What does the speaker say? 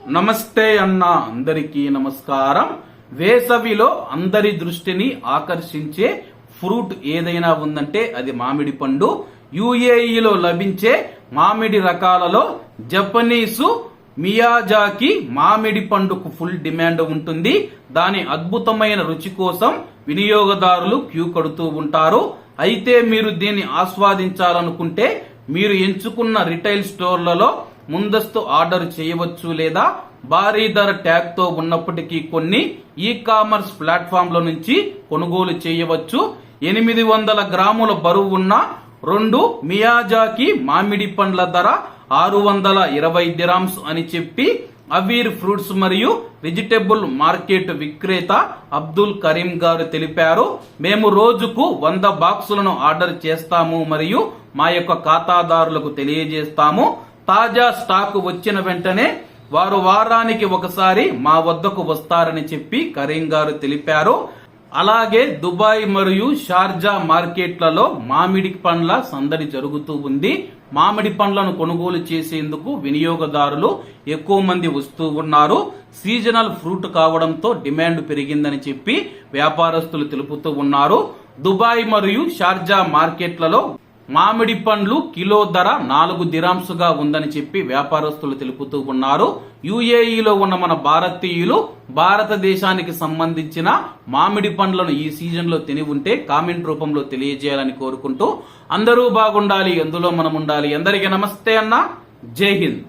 నమస్తే అన్న అందరికీ నమస్కారం. వేసవిలో అందరి దృష్టిని ఆకర్షించే ఫ్రూట్ ఏదైనా ఉందంటే అది మామిడి పండు. యుఏఈలో లభించే మామిడి రకాలలో జపనీసు మియాజాకి మామిడి పండుకు ఫుల్ డిమాండ్ ఉంటుంది. దాని అద్భుతమైన రుచి కోసం వినియోగదారులు క్యూ కడుతూ ఉంటారు. అయితే మీరు దీన్ని ఆస్వాదించాలనుకుంటే మీరు ఎంచుకున్న రిటైల్ స్టోర్లలో ముందస్తు ఆర్డర్ చేయవచ్చు లేదా భారీ ధర ట్యాగ్తో ఉన్నప్పటికీ కొన్ని ఈ కామర్స్ ప్లాట్ఫామ్ల నుంచి కొనుగోలు చేయవచ్చు. ఎనిమిది వందల గ్రాముల బరువు ఉన్న రెండు మియాజాకి మామిడి పండ్ల ధర ఆరు వందల ఇరవై దిరామ్స్ అని చెప్పి అవీర్ ఫ్రూట్స్ మరియు వెజిటేబుల్ మార్కెట్ విక్రేత అబ్దుల్ కరీం గారు తెలిపారు. మేము రోజుకు వంద బాక్సులను ఆర్డర్ చేస్తాము మరియు మా యొక్క ఖాతాదారులకు తెలియజేస్తాము. తాజా స్టాక్ వచ్చిన వెంటనే వారు వారానికి ఒకసారి మా వద్దకు వస్తారని చెప్పి కరీం గారు తెలిపారు. అలాగే దుబాయ్ మరియు షార్జా మార్కెట్లలో మామిడి పండ్ల సందడి జరుగుతూ ఉంది. మామిడి పండ్లను కొనుగోలు చేసేందుకు వినియోగదారులు ఎక్కువ మంది వస్తూ ఉన్నారు. సీజనల్ ఫ్రూట్ కావడంతో డిమాండ్ పెరిగిందని చెప్పి వ్యాపారస్తులు తెలుపుతూ ఉన్నారు. దుబాయ్ మరియు షార్జా మార్కెట్లలో మామిడి పండ్లు కిలో ధర నాలుగు దిరాంసుగా ఉందని చెప్పి వ్యాపారస్తులు తెలుపుతూ ఉన్నారు. యుఏఈలో ఉన్న మన భారతీయులు భారతదేశానికి సంబంధించిన మామిడి పండ్లను ఈ సీజన్లో తిని ఉంటే కామెంట్ రూపంలో తెలియజేయాలని కోరుకుంటూ అందరూ బాగుండాలి ఎందులో మనం ఉండాలి. అందరికీ నమస్తే అన్న. జై హింద్.